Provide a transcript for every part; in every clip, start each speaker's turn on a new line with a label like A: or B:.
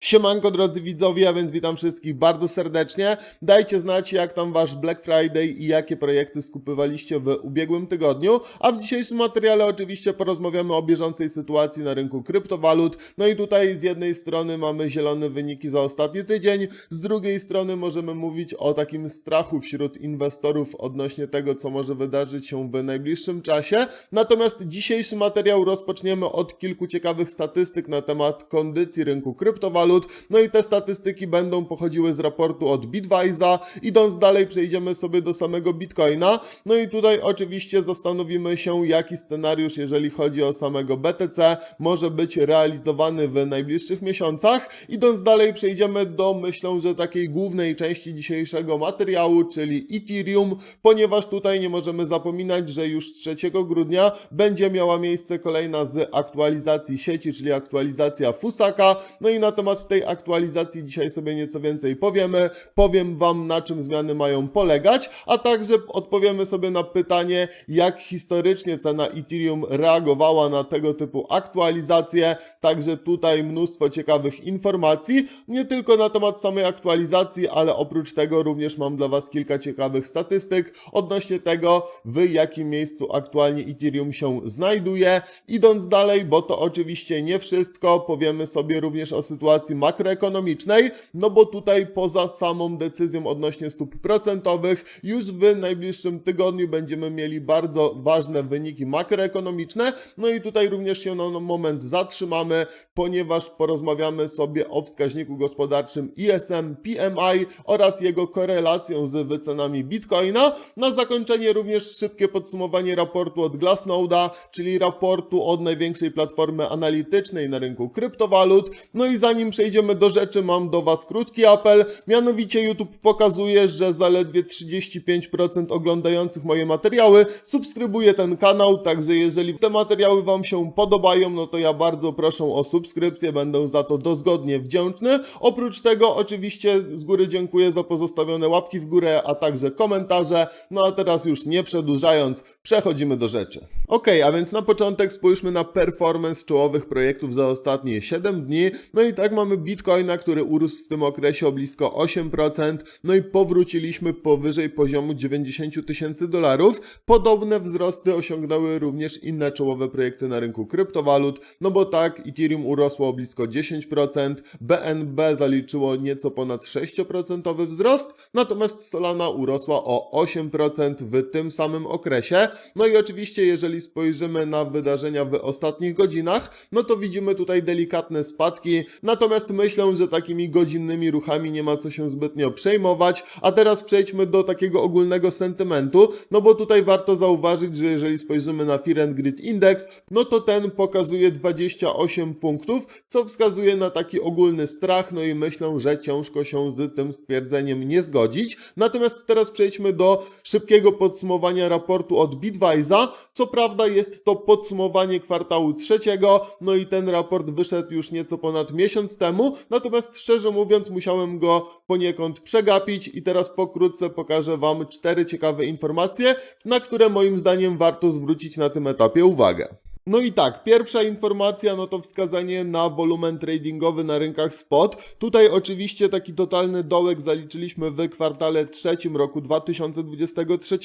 A: Siemanko drodzy widzowie, a więc witam wszystkich bardzo serdecznie. Dajcie znać jak tam wasz Black Friday i jakie projekty skupywaliście w ubiegłym tygodniu. A w dzisiejszym materiale oczywiście porozmawiamy o bieżącej sytuacji na rynku kryptowalut. No i tutaj z jednej strony mamy zielone wyniki za ostatni tydzień, z drugiej strony możemy mówić o takim strachu wśród inwestorów odnośnie tego, co może wydarzyć się w najbliższym czasie. Natomiast dzisiejszy materiał rozpoczniemy od kilku ciekawych statystyk na temat kondycji rynku kryptowalut. No i te statystyki będą pochodziły z raportu od Bitwise'a. Idąc dalej, przejdziemy sobie do samego Bitcoina. No i tutaj oczywiście zastanowimy się, jaki scenariusz, jeżeli chodzi o samego BTC, może być realizowany w najbliższych miesiącach. Idąc dalej, przejdziemy do, myślę, że takiej głównej części dzisiejszego materiału, czyli Ethereum, ponieważ tutaj nie możemy zapominać, że już 3 grudnia będzie miała miejsce kolejna z aktualizacji sieci, czyli aktualizacja Fusaka. No i na temat tej aktualizacji dzisiaj sobie nieco więcej powiemy. Powiem Wam, na czym zmiany mają polegać, a także odpowiemy sobie na pytanie, jak historycznie cena Ethereum reagowała na tego typu aktualizacje. Także tutaj mnóstwo ciekawych informacji, nie tylko na temat samej aktualizacji, ale oprócz tego również mam dla Was kilka ciekawych statystyk odnośnie tego, w jakim miejscu aktualnie Ethereum się znajduje. Idąc dalej, bo to oczywiście nie wszystko, powiemy sobie również o sytuacji makroekonomicznej, no bo tutaj poza samą decyzją odnośnie stóp procentowych, już w najbliższym tygodniu będziemy mieli bardzo ważne wyniki makroekonomiczne, no i tutaj również się na moment zatrzymamy, ponieważ porozmawiamy sobie o wskaźniku gospodarczym ISM PMI oraz jego korelacją z wycenami Bitcoina. Na zakończenie również szybkie podsumowanie raportu od Glassnode'a, czyli raportu od największej platformy analitycznej na rynku kryptowalut. No i zanim przejdziemy do rzeczy, mam do Was krótki apel. Mianowicie YouTube pokazuje, że zaledwie 35% oglądających moje materiały subskrybuje ten kanał, także jeżeli te materiały Wam się podobają, no to ja bardzo proszę o subskrypcję, będę za to dozgodnie wdzięczny. Oprócz tego oczywiście z góry dziękuję za pozostawione łapki w górę, a także komentarze. No a teraz już nie przedłużając, przechodzimy do rzeczy. Ok, a więc na początek spójrzmy na performance czołowych projektów za ostatnie 7 dni. No i tak mamy Bitcoina, który urósł w tym okresie o blisko 8%, no i powróciliśmy powyżej poziomu 90 tysięcy dolarów. Podobne wzrosty osiągnęły również inne czołowe projekty na rynku kryptowalut, no bo tak, Ethereum urosło o blisko 10%, BNB zaliczyło nieco ponad 6% wzrost, natomiast Solana urosła o 8% w tym samym okresie. No i oczywiście, jeżeli spojrzymy na wydarzenia w ostatnich godzinach, no to widzimy tutaj delikatne spadki, natomiast myślę, że takimi godzinnymi ruchami nie ma co się zbytnio przejmować. A teraz przejdźmy do takiego ogólnego sentymentu, no bo tutaj warto zauważyć, że jeżeli spojrzymy na Fear and Greed Index, no to ten pokazuje 28 punktów, co wskazuje na taki ogólny strach, no i myślę, że ciężko się z tym stwierdzeniem nie zgodzić. Natomiast teraz przejdźmy do szybkiego podsumowania raportu od Bitwise'a. Co prawda jest to podsumowanie kwartału trzeciego, no i ten raport wyszedł już nieco ponad miesiąc temu, natomiast szczerze mówiąc musiałem go poniekąd przegapić i teraz pokrótce pokażę Wam cztery ciekawe informacje, na które moim zdaniem warto zwrócić na tym etapie uwagę. No i tak, pierwsza informacja, no to wskazanie na wolumen tradingowy na rynkach spot. Tutaj oczywiście taki totalny dołek zaliczyliśmy w kwartale trzecim roku 2023.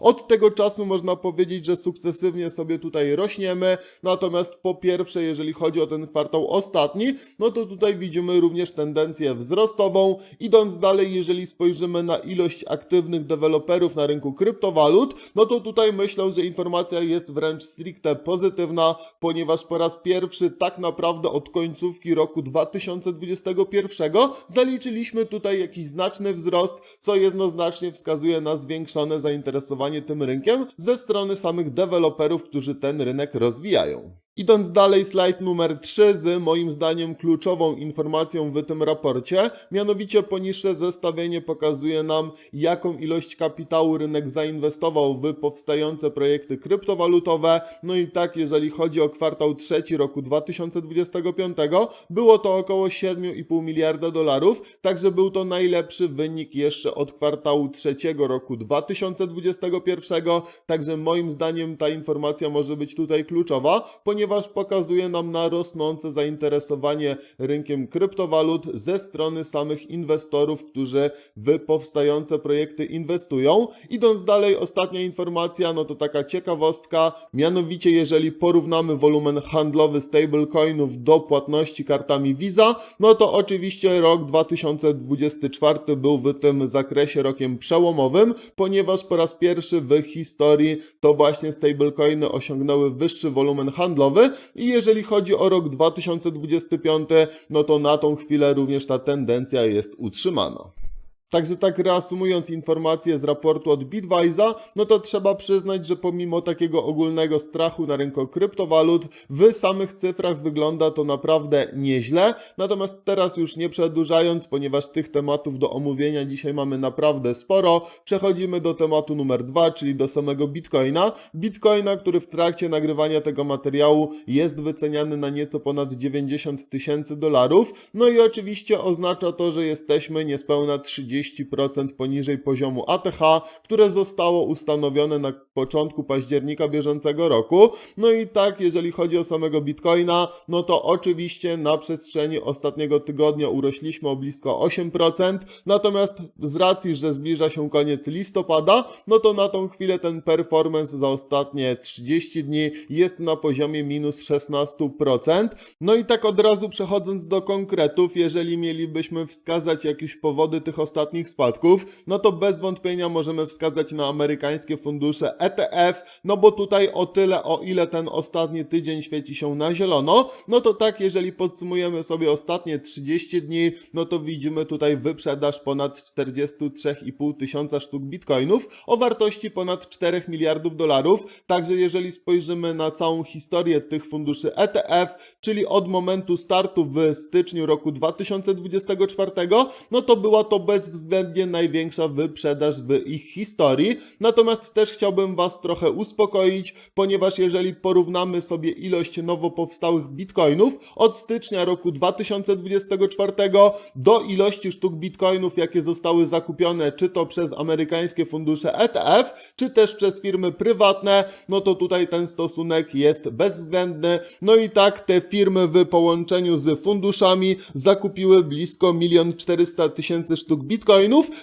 A: Od tego czasu można powiedzieć, że sukcesywnie sobie tutaj rośniemy. Natomiast po pierwsze, jeżeli chodzi o ten kwartał ostatni, no to tutaj widzimy również tendencję wzrostową. Idąc dalej, jeżeli spojrzymy na ilość aktywnych deweloperów na rynku kryptowalut, no to tutaj myślę, że informacja jest wręcz stricte pozytywna ponieważ po raz pierwszy tak naprawdę od końcówki roku 2021 zaliczyliśmy tutaj jakiś znaczny wzrost, co jednoznacznie wskazuje na zwiększone zainteresowanie tym rynkiem ze strony samych deweloperów, którzy ten rynek rozwijają. Idąc dalej, slajd numer 3 z moim zdaniem kluczową informacją w tym raporcie, mianowicie poniższe zestawienie pokazuje nam, jaką ilość kapitału rynek zainwestował w powstające projekty kryptowalutowe. No i tak, jeżeli chodzi o kwartał trzeci roku 2025, było to około 7,5 miliarda dolarów, także był to najlepszy wynik jeszcze od kwartału trzeciego roku 2021, także moim zdaniem ta informacja może być tutaj kluczowa, ponieważ pokazuje nam na rosnące zainteresowanie rynkiem kryptowalut ze strony samych inwestorów, którzy w powstające projekty inwestują. Idąc dalej, ostatnia informacja, no to taka ciekawostka, mianowicie jeżeli porównamy wolumen handlowy stablecoinów do płatności kartami Visa, no to oczywiście rok 2024 był w tym zakresie rokiem przełomowym, ponieważ po raz pierwszy w historii to właśnie stablecoiny osiągnęły wyższy wolumen handlowy i jeżeli chodzi o rok 2025, no to na tą chwilę również ta tendencja jest utrzymana. Także tak reasumując informacje z raportu od Bitwisa, no to trzeba przyznać, że pomimo takiego ogólnego strachu na rynku kryptowalut, w samych cyfrach wygląda to naprawdę nieźle. Natomiast teraz już nie przedłużając, ponieważ tych tematów do omówienia dzisiaj mamy naprawdę sporo, przechodzimy do tematu numer dwa, czyli do samego Bitcoina. Bitcoina, który w trakcie nagrywania tego materiału jest wyceniany na nieco ponad 90 tysięcy dolarów. No i oczywiście oznacza to, że jesteśmy niespełna 30 30% poniżej poziomu ATH, które zostało ustanowione na początku października bieżącego roku. No i tak, jeżeli chodzi o samego Bitcoina, no to oczywiście na przestrzeni ostatniego tygodnia urośliśmy o blisko 8%, natomiast z racji, że zbliża się koniec listopada, no to na tą chwilę ten performance za ostatnie 30 dni jest na poziomie minus 16%. No i tak od razu przechodząc do konkretów, jeżeli mielibyśmy wskazać jakieś powody tych ostatnich spadków, no to bez wątpienia możemy wskazać na amerykańskie fundusze ETF, no bo tutaj o tyle, o ile ten ostatni tydzień świeci się na zielono, no to tak, jeżeli podsumujemy sobie ostatnie 30 dni, no to widzimy tutaj wyprzedaż ponad 43,5 tysiąca sztuk bitcoinów o wartości ponad 4 miliardów dolarów. Także jeżeli spojrzymy na całą historię tych funduszy ETF, czyli od momentu startu w styczniu roku 2024, no to była to bezwzględnie największa wyprzedaż w ich historii. Natomiast też chciałbym Was trochę uspokoić, ponieważ jeżeli porównamy sobie ilość nowo powstałych bitcoinów od stycznia roku 2024 do ilości sztuk bitcoinów, jakie zostały zakupione, czy to przez amerykańskie fundusze ETF, czy też przez firmy prywatne, no to tutaj ten stosunek jest bezwzględny. No i tak te firmy w połączeniu z funduszami zakupiły blisko 1 400 tysięcy sztuk bitcoinów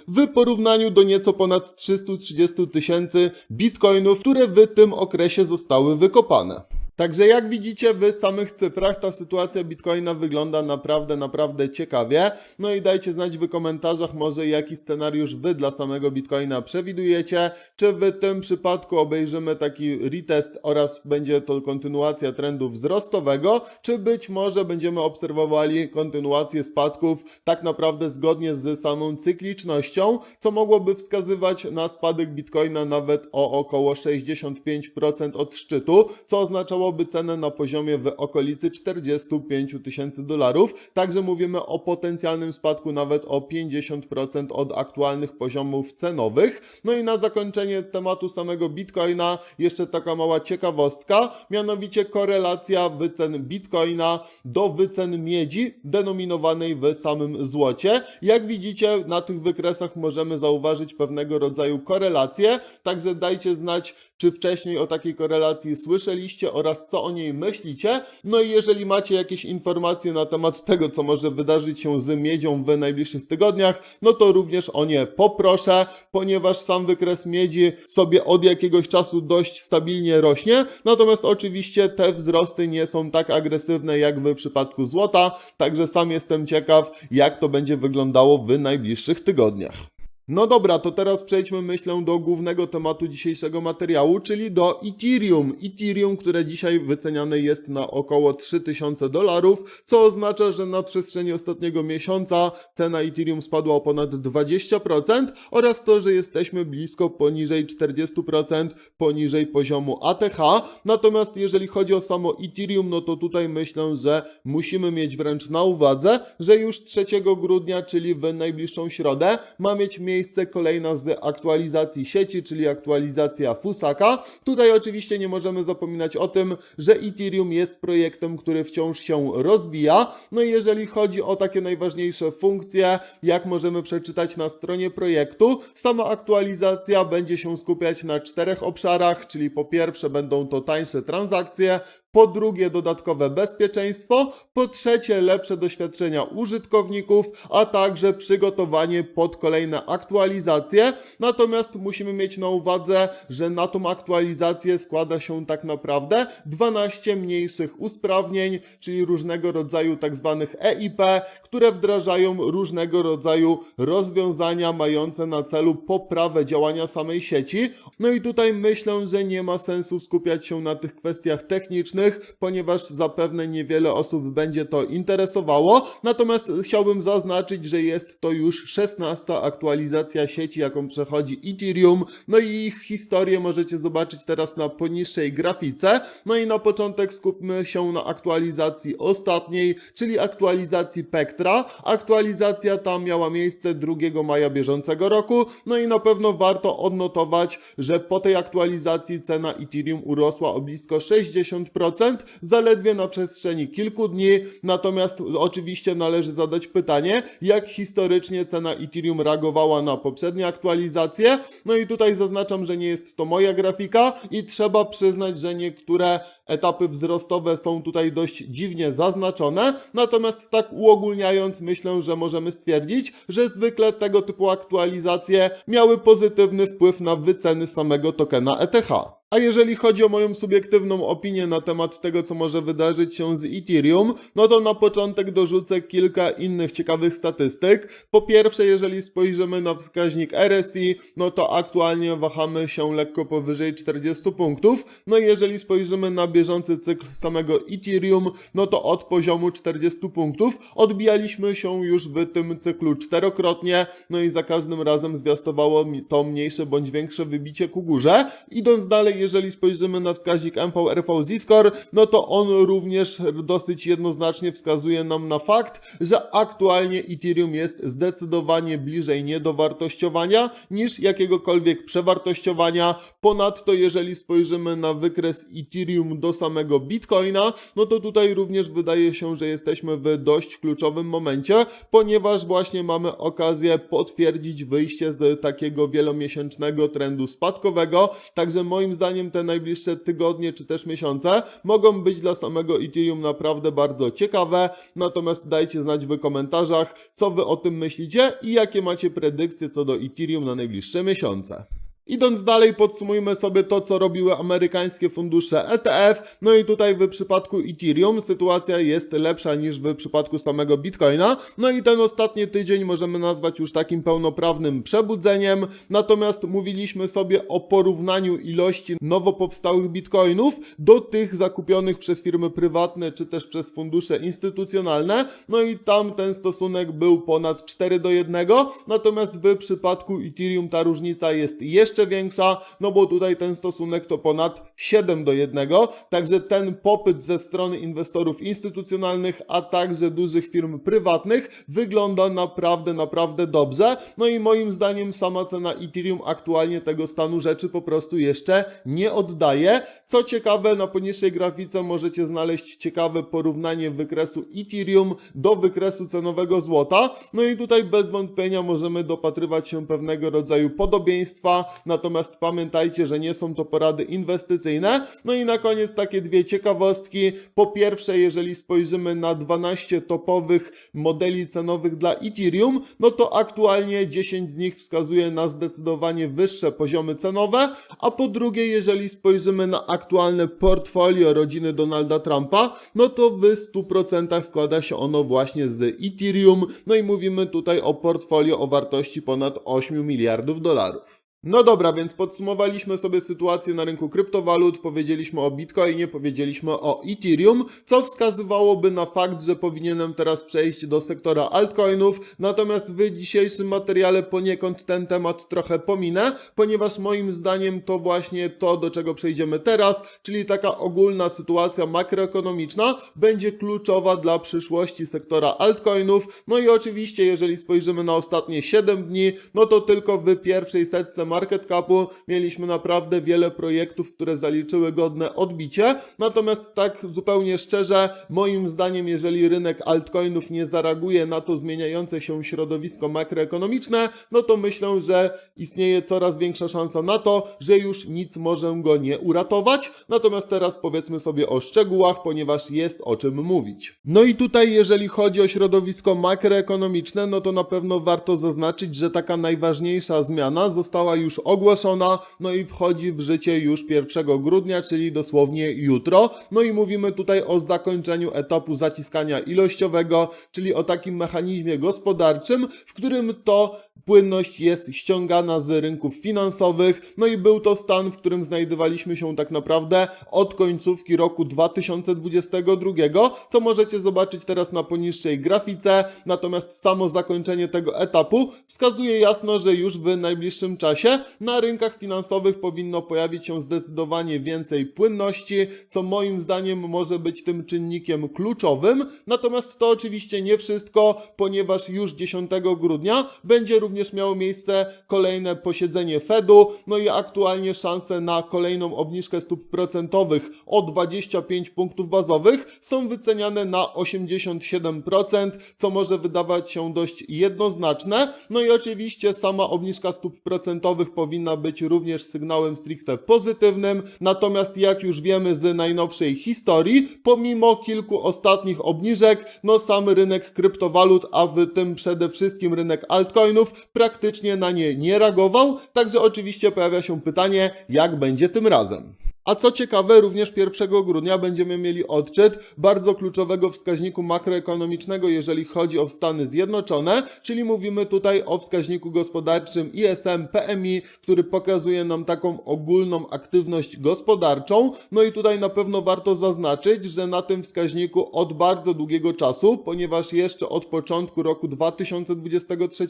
A: w porównaniu do nieco ponad 330 tysięcy bitcoinów, które w tym okresie zostały wykopane. Także jak widzicie w samych cyfrach ta sytuacja Bitcoina wygląda naprawdę, naprawdę ciekawie. No i dajcie znać w komentarzach może jaki scenariusz wy dla samego Bitcoina przewidujecie. Czy w tym przypadku obejrzymy taki retest oraz będzie to kontynuacja trendu wzrostowego, czy być może będziemy obserwowali kontynuację spadków tak naprawdę zgodnie z samą cyklicznością, co mogłoby wskazywać na spadek Bitcoina nawet o około 65% od szczytu, co oznaczało by cenę na poziomie w okolicy 45 tysięcy dolarów. Także mówimy o potencjalnym spadku nawet o 50% od aktualnych poziomów cenowych. No i na zakończenie tematu samego Bitcoina jeszcze taka mała ciekawostka, mianowicie korelacja wycen Bitcoina do wycen miedzi denominowanej w samym złocie. Jak widzicie na tych wykresach możemy zauważyć pewnego rodzaju korelację, także dajcie znać, czy wcześniej o takiej korelacji słyszeliście oraz co o niej myślicie. No i jeżeli macie jakieś informacje na temat tego, co może wydarzyć się z miedzią w najbliższych tygodniach, no to również o nie poproszę, ponieważ sam wykres miedzi sobie od jakiegoś czasu dość stabilnie rośnie, natomiast oczywiście te wzrosty nie są tak agresywne jak w przypadku złota, także sam jestem ciekaw, jak to będzie wyglądało w najbliższych tygodniach. No dobra, to teraz przejdźmy myślę do głównego tematu dzisiejszego materiału, czyli do Ethereum. Ethereum, które dzisiaj wyceniane jest na około 3000 dolarów, co oznacza, że na przestrzeni ostatniego miesiąca cena Ethereum spadła o ponad 20% oraz to, że jesteśmy blisko poniżej 40% poniżej poziomu ATH. Natomiast jeżeli chodzi o samo Ethereum, no to tutaj myślę, że musimy mieć wręcz na uwadze, że już 3 grudnia, czyli w najbliższą środę, ma mieć miejsce kolejna z aktualizacji sieci, czyli aktualizacja Fusaka. Tutaj oczywiście nie możemy zapominać o tym, że Ethereum jest projektem, który wciąż się rozwija. No i jeżeli chodzi o takie najważniejsze funkcje, jak możemy przeczytać na stronie projektu, sama aktualizacja będzie się skupiać na czterech obszarach, czyli po pierwsze będą to tańsze transakcje, po drugie dodatkowe bezpieczeństwo, po trzecie lepsze doświadczenia użytkowników, a także przygotowanie pod kolejne aktualizacje. Natomiast musimy mieć na uwadze, że na tą aktualizację składa się tak naprawdę 12 mniejszych usprawnień, czyli różnego rodzaju tak zwanych EIP, które wdrażają różnego rodzaju rozwiązania mające na celu poprawę działania samej sieci. No i tutaj myślę, że nie ma sensu skupiać się na tych kwestiach technicznych, ponieważ zapewne niewiele osób będzie to interesowało. Natomiast chciałbym zaznaczyć, że jest to już 16 aktualizacja sieci, jaką przechodzi Ethereum. No i ich historię możecie zobaczyć teraz na poniższej grafice. No i na początek skupmy się na aktualizacji ostatniej, czyli aktualizacji Pectra. Aktualizacja ta miała miejsce 2 maja bieżącego roku. No i na pewno warto odnotować, że po tej aktualizacji cena Ethereum urosła o blisko 60%, zaledwie na przestrzeni kilku dni. Natomiast oczywiście należy zadać pytanie, jak historycznie cena Ethereum reagowała na poprzednie aktualizacje. No i tutaj zaznaczam, że nie jest to moja grafika i trzeba przyznać, że niektóre etapy wzrostowe są tutaj dość dziwnie zaznaczone. Natomiast tak uogólniając, myślę, że możemy stwierdzić, że zwykle tego typu aktualizacje miały pozytywny wpływ na wyceny samego tokena ETH. A jeżeli chodzi o moją subiektywną opinię na temat tego, co może wydarzyć się z Ethereum, no to na początek dorzucę kilka innych ciekawych statystyk. Po pierwsze, jeżeli spojrzymy na wskaźnik RSI, no to aktualnie wahamy się lekko powyżej 40 punktów. No i jeżeli spojrzymy na bieżący cykl samego Ethereum, no to od poziomu 40 punktów odbijaliśmy się już w tym cyklu czterokrotnie, no i za każdym razem zwiastowało to mniejsze bądź większe wybicie ku górze. Idąc dalej, jeżeli spojrzymy na wskaźnik MVRV Z-Score, no to on również dosyć jednoznacznie wskazuje nam na fakt, że aktualnie Ethereum jest zdecydowanie bliżej niedowartościowania niż jakiegokolwiek przewartościowania. Ponadto, jeżeli spojrzymy na wykres Ethereum do samego Bitcoina, no to tutaj również wydaje się, że jesteśmy w dość kluczowym momencie, ponieważ właśnie mamy okazję potwierdzić wyjście z takiego wielomiesięcznego trendu spadkowego. Także moim zdaniem te najbliższe tygodnie czy też miesiące mogą być dla samego Ethereum naprawdę bardzo ciekawe. Natomiast dajcie znać w komentarzach, co wy o tym myślicie i jakie macie predykcje co do Ethereum na najbliższe miesiące. Idąc dalej, podsumujmy sobie to, co robiły amerykańskie fundusze ETF. No i tutaj w przypadku Ethereum sytuacja jest lepsza niż w przypadku samego Bitcoina. No i ten ostatni tydzień możemy nazwać już takim pełnoprawnym przebudzeniem. Natomiast mówiliśmy sobie o porównaniu ilości nowo powstałych Bitcoinów do tych zakupionych przez firmy prywatne czy też przez fundusze instytucjonalne. No i tam ten stosunek był ponad 4 do 1. Natomiast w przypadku Ethereum ta różnica jest jeszcze jeszcze większa, no bo tutaj ten stosunek to ponad 7 do 1, także ten popyt ze strony inwestorów instytucjonalnych, a także dużych firm prywatnych wygląda naprawdę, naprawdę dobrze. No i moim zdaniem sama cena Ethereum aktualnie tego stanu rzeczy po prostu jeszcze nie oddaje. Co ciekawe, na poniższej grafice możecie znaleźć ciekawe porównanie wykresu Ethereum do wykresu cenowego złota. No i tutaj bez wątpienia możemy dopatrywać się pewnego rodzaju podobieństwa. Natomiast pamiętajcie, że nie są to porady inwestycyjne. No i na koniec takie dwie ciekawostki. Po pierwsze, jeżeli spojrzymy na 12 topowych modeli cenowych dla Ethereum, no to aktualnie 10 z nich wskazuje na zdecydowanie wyższe poziomy cenowe, a po drugie, jeżeli spojrzymy na aktualne portfolio rodziny Donalda Trumpa, no to w 100% składa się ono właśnie z Ethereum, no i mówimy tutaj o portfolio o wartości ponad 8 miliardów dolarów. No dobra, więc podsumowaliśmy sobie sytuację na rynku kryptowalut, powiedzieliśmy o Bitcoinie, powiedzieliśmy o Ethereum, co wskazywałoby na fakt, że powinienem teraz przejść do sektora altcoinów, natomiast w dzisiejszym materiale poniekąd ten temat trochę pominę, ponieważ moim zdaniem to właśnie to, do czego przejdziemy teraz, czyli taka ogólna sytuacja makroekonomiczna, będzie kluczowa dla przyszłości sektora altcoinów, no i oczywiście jeżeli spojrzymy na ostatnie 7 dni, no to tylko w pierwszej setce market capu mieliśmy naprawdę wiele projektów, które zaliczyły godne odbicie. Natomiast tak zupełnie szczerze, moim zdaniem, jeżeli rynek altcoinów nie zareaguje na to zmieniające się środowisko makroekonomiczne, no to myślę, że istnieje coraz większa szansa na to, że już nic może go nie uratować. Natomiast teraz powiedzmy sobie o szczegółach, ponieważ jest o czym mówić. No i tutaj, jeżeli chodzi o środowisko makroekonomiczne, no to na pewno warto zaznaczyć, że taka najważniejsza zmiana została już ogłoszona, no i wchodzi w życie już 1 grudnia, czyli dosłownie jutro. No i mówimy tutaj o zakończeniu etapu zaciskania ilościowego, czyli o takim mechanizmie gospodarczym, w którym to płynność jest ściągana z rynków finansowych. No i był to stan, w którym znajdowaliśmy się tak naprawdę od końcówki roku 2022, co możecie zobaczyć teraz na poniższej grafice. Natomiast samo zakończenie tego etapu wskazuje jasno, że już w najbliższym czasie na rynkach finansowych powinno pojawić się zdecydowanie więcej płynności, co moim zdaniem może być tym czynnikiem kluczowym. Natomiast to oczywiście nie wszystko, ponieważ już 10 grudnia będzie również miało miejsce kolejne posiedzenie Fedu, no i aktualnie szanse na kolejną obniżkę stóp procentowych o 25 punktów bazowych są wyceniane na 87%, co może wydawać się dość jednoznaczne. No i oczywiście sama obniżka stóp procentowych powinna być również sygnałem stricte pozytywnym, natomiast jak już wiemy z najnowszej historii, pomimo kilku ostatnich obniżek, no sam rynek kryptowalut, a w tym przede wszystkim rynek altcoinów praktycznie na nie nie reagował, także oczywiście pojawia się pytanie, jak będzie tym razem. A co ciekawe, również 1 grudnia będziemy mieli odczyt bardzo kluczowego wskaźniku makroekonomicznego, jeżeli chodzi o Stany Zjednoczone, czyli mówimy tutaj o wskaźniku gospodarczym ISM PMI, który pokazuje nam taką ogólną aktywność gospodarczą. No i tutaj na pewno warto zaznaczyć, że na tym wskaźniku od bardzo długiego czasu, ponieważ jeszcze od początku roku 2023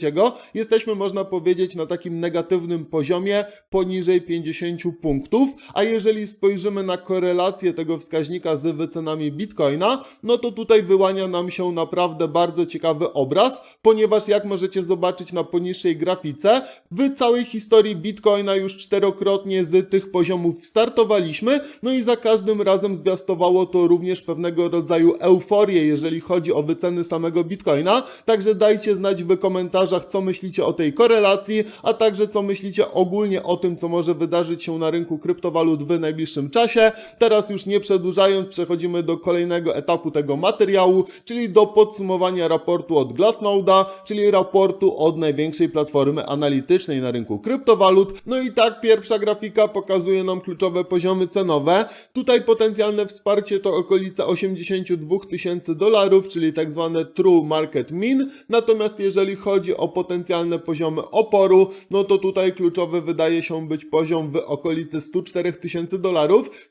A: jesteśmy, można powiedzieć, na takim negatywnym poziomie poniżej 50 punktów, a jeżeli spojrzymy na korelację tego wskaźnika z wycenami Bitcoina, no to tutaj wyłania nam się naprawdę bardzo ciekawy obraz, ponieważ jak możecie zobaczyć na poniższej grafice, w całej historii Bitcoina już czterokrotnie z tych poziomów startowaliśmy, no i za każdym razem zwiastowało to również pewnego rodzaju euforię, jeżeli chodzi o wyceny samego Bitcoina, także dajcie znać w komentarzach, co myślicie o tej korelacji, a także co myślicie ogólnie o tym, co może wydarzyć się na rynku kryptowalut w najbliższym czasie. Teraz już nie przedłużając, przechodzimy do kolejnego etapu tego materiału, czyli do podsumowania raportu od Glassnode'a, czyli raportu od największej platformy analitycznej na rynku kryptowalut. No i tak pierwsza grafika pokazuje nam kluczowe poziomy cenowe. Tutaj potencjalne wsparcie to okolice 82 tysięcy dolarów, czyli tak zwane true market min. Natomiast jeżeli chodzi o potencjalne poziomy oporu, no to tutaj kluczowy wydaje się być poziom w okolicy 104 tysięcy dolarów,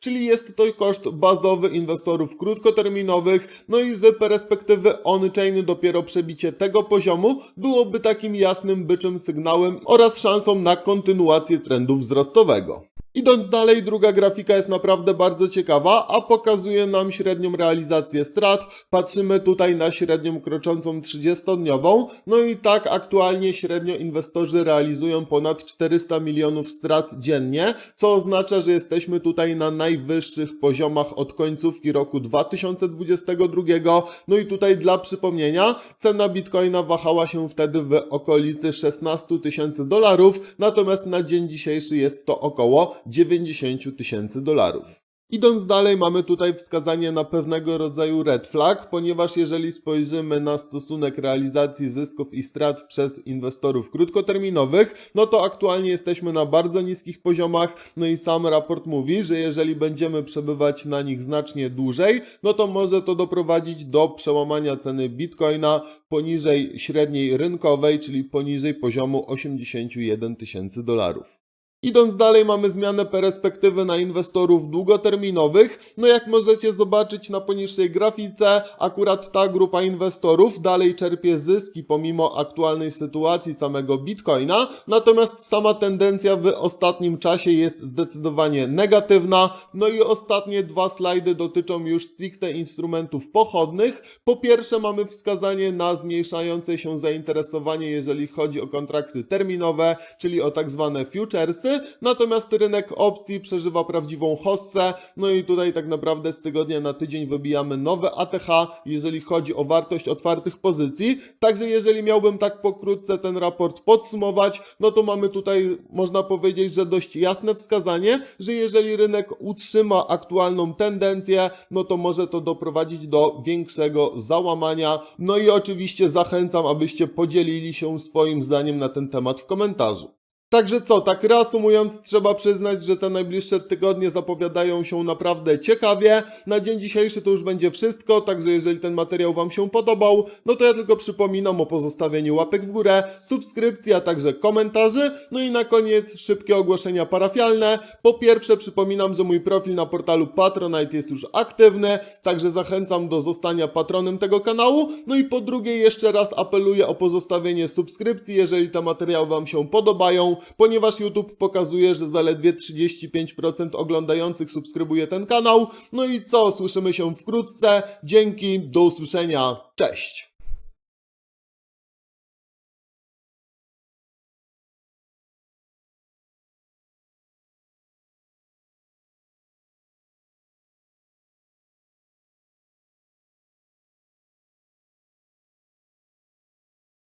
A: czyli jest to koszt bazowy inwestorów krótkoterminowych. No i z perspektywy on-chain dopiero przebicie tego poziomu byłoby takim jasnym byczym sygnałem oraz szansą na kontynuację trendu wzrostowego. Idąc dalej, druga grafika jest naprawdę bardzo ciekawa, a pokazuje nam średnią realizację strat. Patrzymy tutaj na średnią kroczącą 30-dniową. No i tak aktualnie średnio inwestorzy realizują ponad 400 milionów strat dziennie, co oznacza, że jesteśmy tutaj na najwyższych poziomach od końcówki roku 2022. No i tutaj dla przypomnienia, cena bitcoina wahała się wtedy w okolicy 16 tysięcy dolarów, natomiast na dzień dzisiejszy jest to około 90 tysięcy dolarów. Idąc dalej, mamy tutaj wskazanie na pewnego rodzaju red flag, ponieważ jeżeli spojrzymy na stosunek realizacji zysków i strat przez inwestorów krótkoterminowych, no to aktualnie jesteśmy na bardzo niskich poziomach, no i sam raport mówi, że jeżeli będziemy przebywać na nich znacznie dłużej, no to może to doprowadzić do przełamania ceny bitcoina poniżej średniej rynkowej, czyli poniżej poziomu 81 tysięcy dolarów. Idąc dalej, mamy zmianę perspektywy na inwestorów długoterminowych. No jak możecie zobaczyć na poniższej grafice, akurat ta grupa inwestorów dalej czerpie zyski pomimo aktualnej sytuacji samego Bitcoina, natomiast sama tendencja w ostatnim czasie jest zdecydowanie negatywna. No i ostatnie dwa slajdy dotyczą już stricte instrumentów pochodnych. Po pierwsze mamy wskazanie na zmniejszające się zainteresowanie, jeżeli chodzi o kontrakty terminowe, czyli o tak zwane futuresy, natomiast rynek opcji przeżywa prawdziwą hossę, no i tutaj tak naprawdę z tygodnia na tydzień wybijamy nowe ATH, jeżeli chodzi o wartość otwartych pozycji, także jeżeli miałbym tak pokrótce ten raport podsumować, no to mamy tutaj, można powiedzieć, że dość jasne wskazanie, że jeżeli rynek utrzyma aktualną tendencję, no to może to doprowadzić do większego załamania, no i oczywiście zachęcam, abyście podzielili się swoim zdaniem na ten temat w komentarzu. Także co, tak reasumując, trzeba przyznać, że te najbliższe tygodnie zapowiadają się naprawdę ciekawie. Na dzień dzisiejszy to już będzie wszystko, także jeżeli ten materiał Wam się podobał, no to ja tylko przypominam o pozostawieniu łapek w górę, subskrypcji, a także komentarzy. No i na koniec szybkie ogłoszenia parafialne. Po pierwsze przypominam, że mój profil na portalu Patronite jest już aktywny, także zachęcam do zostania patronem tego kanału. No i po drugie jeszcze raz apeluję o pozostawienie subskrypcji, jeżeli te materiały Wam się podobają ponieważ YouTube pokazuje, że zaledwie 35% oglądających subskrybuje ten kanał. No i co, słyszymy się wkrótce. Dzięki, do usłyszenia, cześć!